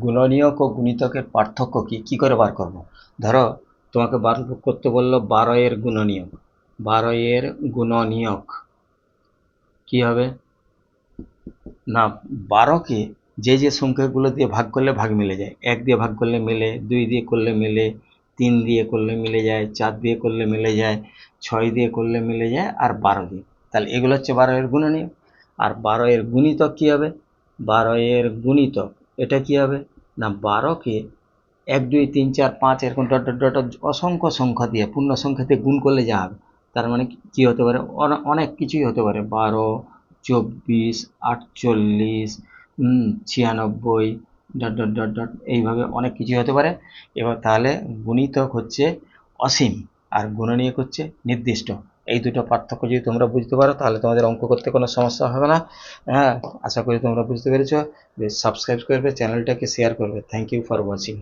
গুণনীয়ক ও গুণিতকের পার্থক্য কি? কি করে বার করব? ধরো, তোমাকে বার করতে বলল বারো এর গুণনীয়ক। বারো এর গুণনীয়ক কি হবে? না, বারোকে যে যে সংখ্যাগুলো দিয়ে ভাগ করলে ভাগ মিলে যায়। এক দিয়ে ভাগ করলে মেলে, দুই দিয়ে করলে মেলে, তিন দিয়ে করলে মিলে যায়, চার দিয়ে করলে মিলে যায়, ছয় দিয়ে করলে মিলে যায় আর বারো দিয়ে। তাহলে এগুলো হচ্ছে বারো এর গুণনীয়ক। আর বারো এর গুণিতক কী হবে? বারো এর গুণিতক এটা কি হবে? না বারোকে এক, দুই, তিন, চার, পাঁচ, এরকম ডট ডট ডট অসংখ্য সংখ্যা দিয়ে, পূর্ণ সংখ্যা দিয়ে গুণ করলে যা হবে। তার মানে কি হতে পারে? অনেক কিছুই হতে পারে। বারো, চব্বিশ, আটচল্লিশ ছিয়ানব্বই ডট ডট ডট ডট এইভাবে অনেক কিছুই হতে পারে। এবার তাহলে গুণিতক হচ্ছে অসীম, আর গুণনীয়ক হচ্ছে নির্দিষ্ট। এই দুটো পার্থক্য যদি তোমরা বুঝতে পারো, তাহলে তোমাদের অঙ্ক করতে কোনো সমস্যা হবে না। হ্যাঁ আশা করি তোমরা বুঝতে পেরেছ। সাবস্ক্রাইব করবে চ্যানেলটাকে শেয়ার করবে। Thank you for watching